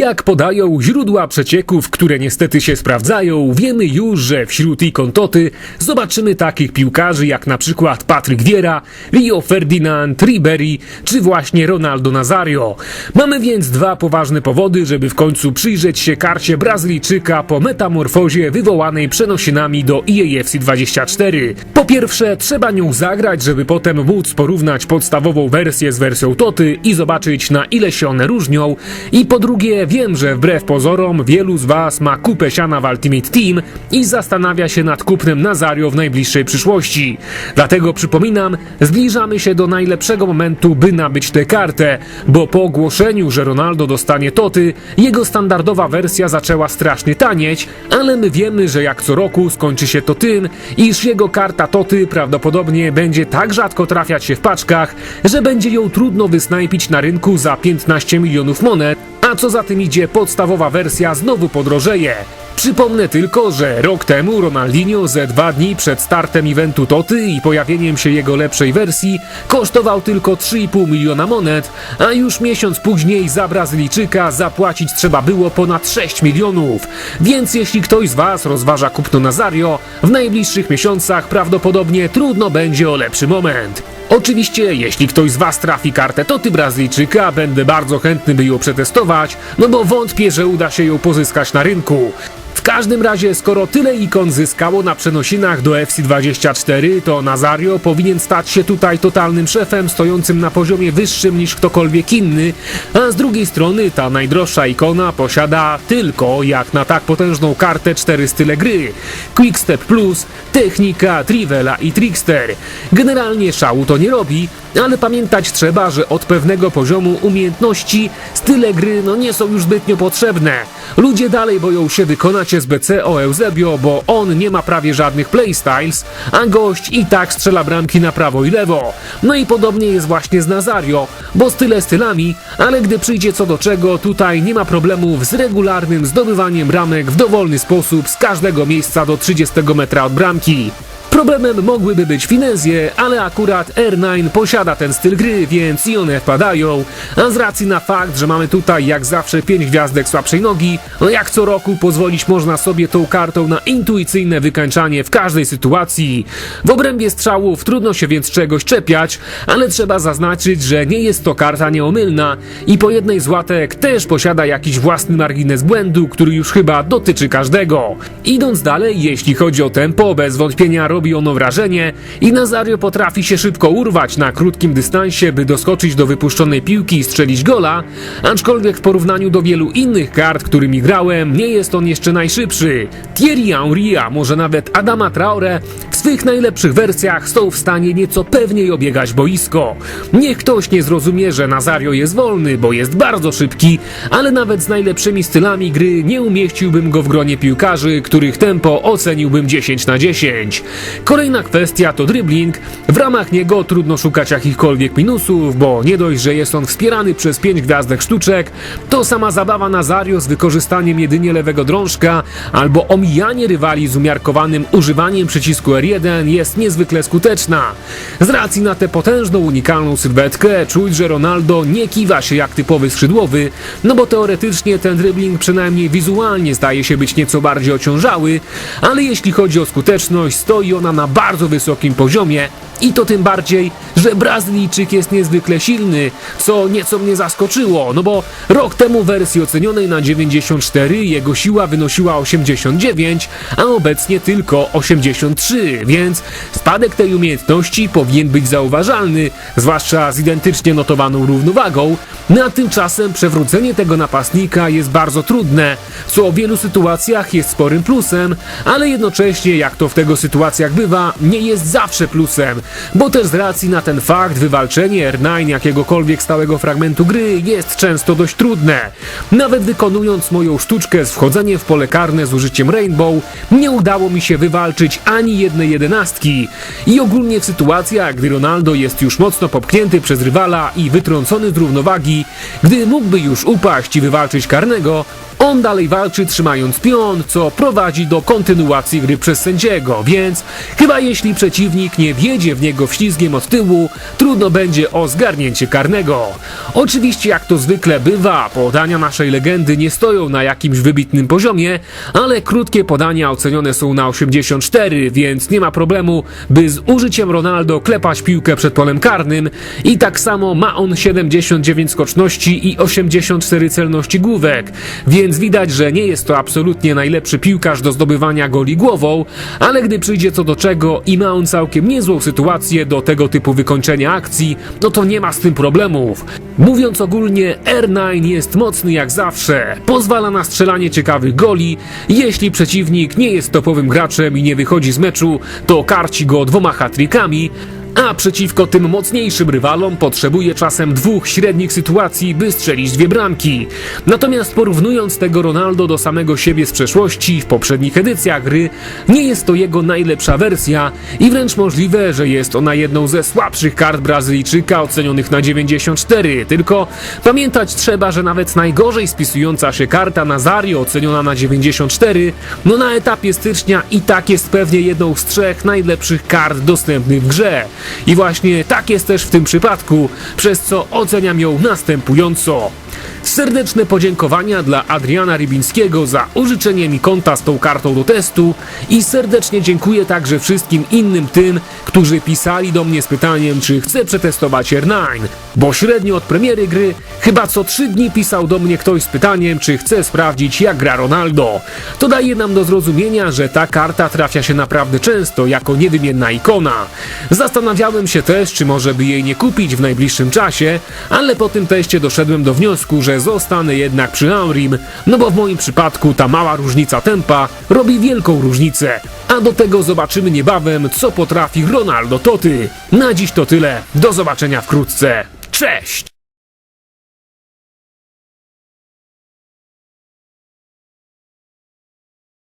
Jak podają źródła przecieków, które niestety się sprawdzają, wiemy już, że wśród ikon Toty zobaczymy takich piłkarzy jak na przykład Patryk Wiera, Rio Ferdinand, Ribery czy właśnie Ronaldo Nazario. Mamy więc dwa poważne powody, żeby w końcu przyjrzeć się karcie Brazylijczyka po metamorfozie wywołanej przenosinami do EAFC 24. Po pierwsze, trzeba nią zagrać, żeby potem móc porównać podstawową wersję z wersją Toty i zobaczyć na ile się one różnią. I po drugie, wiem, że wbrew pozorom wielu z Was ma kupę siana w Ultimate Team i zastanawia się nad kupnem Nazario w najbliższej przyszłości. Dlatego przypominam, zbliżamy się do najlepszego momentu, by nabyć tę kartę, bo po ogłoszeniu, że Ronaldo dostanie Toty, jego standardowa wersja zaczęła strasznie tanieć, ale my wiemy, że jak co roku skończy się to tym, iż jego karta Toty prawdopodobnie będzie tak rzadko trafiać się w paczkach, że będzie ją trudno wysnajpić na rynku za 15 milionów monet, a co za tym idzie, podstawowa wersja znowu podrożeje. Przypomnę tylko, że rok temu Ronaldinho ze dwa dni przed startem eventu Toty i pojawieniem się jego lepszej wersji kosztował tylko 3,5 miliona monet, a już miesiąc później za Brazylijczyka zapłacić trzeba było ponad 6 milionów. Więc jeśli ktoś z Was rozważa kupno Nazario, w najbliższych miesiącach prawdopodobnie trudno będzie o lepszy moment. Oczywiście, jeśli ktoś z Was trafi kartę Toty Brazylijczyka, będę bardzo chętny, by ją przetestować, no bo wątpię, że uda się ją pozyskać na rynku. W każdym razie, skoro tyle ikon zyskało na przenosinach do FC24, to Nazario powinien stać się tutaj totalnym szefem, stojącym na poziomie wyższym niż ktokolwiek inny, a z drugiej strony ta najdroższa ikona posiada tylko, jak na tak potężną kartę, cztery style gry. Quickstep Plus, Technika, Trivela i Trickster. Generalnie szału to nie robi, ale pamiętać trzeba, że od pewnego poziomu umiejętności style gry no nie są już zbytnio potrzebne. Ludzie dalej boją się wykonać SBC o Eusebio, bo on nie ma prawie żadnych playstyles, a gość i tak strzela bramki na prawo i lewo. No i podobnie jest właśnie z Nazario, bo style stylami, ale gdy przyjdzie co do czego, tutaj nie ma problemów z regularnym zdobywaniem bramek w dowolny sposób z każdego miejsca do 30 metra od bramki. Problemem mogłyby być finezje, ale akurat R9 posiada ten styl gry, więc i one wpadają. A z racji na fakt, że mamy tutaj jak zawsze 5 gwiazdek słabszej nogi, no jak co roku pozwolić można sobie tą kartą na intuicyjne wykańczanie w każdej sytuacji. W obrębie strzałów trudno się więc czegoś czepiać, ale trzeba zaznaczyć, że nie jest to karta nieomylna i po jednej z łatek też posiada jakiś własny margines błędu, który już chyba dotyczy każdego. Idąc dalej, jeśli chodzi o tempo, bez wątpienia robi ono wrażenie i Nazario potrafi się szybko urwać na krótkim dystansie, by doskoczyć do wypuszczonej piłki i strzelić gola, aczkolwiek w porównaniu do wielu innych kart, którymi grałem, nie jest on jeszcze najszybszy. Thierry Henry, a może nawet Adama Traore w swych najlepszych wersjach są w stanie nieco pewniej obiegać boisko. Niech ktoś nie zrozumie, że Nazario jest wolny, bo jest bardzo szybki, ale nawet z najlepszymi stylami gry nie umieściłbym go w gronie piłkarzy, których tempo oceniłbym 10 na 10. Kolejna kwestia to dribbling. W ramach niego trudno szukać jakichkolwiek minusów, bo nie dość, że jest on wspierany przez 5 gwiazdek sztuczek, to sama zabawa Nazario z wykorzystaniem jedynie lewego drążka albo omijanie rywali z umiarkowanym używaniem przycisku R1 jest niezwykle skuteczna. Z racji na tę potężną, unikalną sylwetkę czuć, że Ronaldo nie kiwa się jak typowy skrzydłowy, no bo teoretycznie ten dribbling przynajmniej wizualnie zdaje się być nieco bardziej ociążały, ale jeśli chodzi o skuteczność, stoi ona na bardzo wysokim poziomie i to tym bardziej, że Brazylijczyk jest niezwykle silny, co nieco mnie zaskoczyło, no bo rok temu w wersji ocenionej na 94 jego siła wynosiła 89, a obecnie tylko 83, więc spadek tej umiejętności powinien być zauważalny, zwłaszcza z identycznie notowaną równowagą, no a tymczasem przewrócenie tego napastnika jest bardzo trudne, co w wielu sytuacjach jest sporym plusem, ale jednocześnie, jak to w tego sytuacjach bywa, nie jest zawsze plusem, bo też z racji na ten fakt wywalczenie R9 jakiegokolwiek stałego fragmentu gry jest często dość trudne. Nawet wykonując moją sztuczkę z wchodzeniem w pole karne z użyciem Rainbow, nie udało mi się wywalczyć ani jednej jedenastki. I ogólnie w sytuacjach, gdy Ronaldo jest już mocno popchnięty przez rywala i wytrącony z równowagi, gdy mógłby już upaść i wywalczyć karnego, On dalej walczy trzymając pion, co prowadzi do kontynuacji gry przez sędziego, więc chyba jeśli przeciwnik nie wjedzie w niego wślizgiem od tyłu, trudno będzie o zgarnięcie karnego. Oczywiście jak to zwykle bywa, podania naszej legendy nie stoją na jakimś wybitnym poziomie, ale krótkie podania ocenione są na 84, więc nie ma problemu, by z użyciem Ronaldo klepać piłkę przed polem karnym i tak samo ma on 79 skoczności i 84 celności główek, więc widać, że nie jest to absolutnie najlepszy piłkarz do zdobywania goli głową, ale gdy przyjdzie co do czego i ma on całkiem niezłą sytuację do tego typu wykończenia akcji, no to nie ma z tym problemów. Mówiąc ogólnie, R9 jest mocny jak zawsze, pozwala na strzelanie ciekawych goli, jeśli przeciwnik nie jest topowym graczem i nie wychodzi z meczu, to karci go dwoma hat-trickami, a przeciwko tym mocniejszym rywalom potrzebuje czasem dwóch średnich sytuacji, by strzelić dwie bramki. Natomiast porównując tego Ronaldo do samego siebie z przeszłości w poprzednich edycjach gry, nie jest to jego najlepsza wersja i wręcz możliwe, że jest ona jedną ze słabszych kart Brazylijczyka ocenionych na 94. Tylko pamiętać trzeba, że nawet najgorzej spisująca się karta Nazario oceniona na 94, no na etapie stycznia i tak jest pewnie jedną z trzech najlepszych kart dostępnych w grze. I właśnie tak jest też w tym przypadku, przez co oceniam ją następująco. Serdeczne podziękowania dla Adriana Rybińskiego za użyczenie mi konta z tą kartą do testu i serdecznie dziękuję także wszystkim innym tym, którzy pisali do mnie z pytaniem, czy chcę przetestować R9, bo średnio od premiery gry chyba co 3 dni pisał do mnie ktoś z pytaniem, czy chcę sprawdzić jak gra Ronaldo. To daje nam do zrozumienia, że ta karta trafia się naprawdę często jako niewymienna ikona. Zastanawiałem się też, czy może by jej nie kupić w najbliższym czasie, ale po tym teście doszedłem do wniosku, że zostanę jednak przy Aurim, no bo w moim przypadku ta mała różnica tempa robi wielką różnicę. A do tego zobaczymy niebawem, co potrafi Ronaldo Toty. Na dziś to tyle, do zobaczenia wkrótce. Cześć!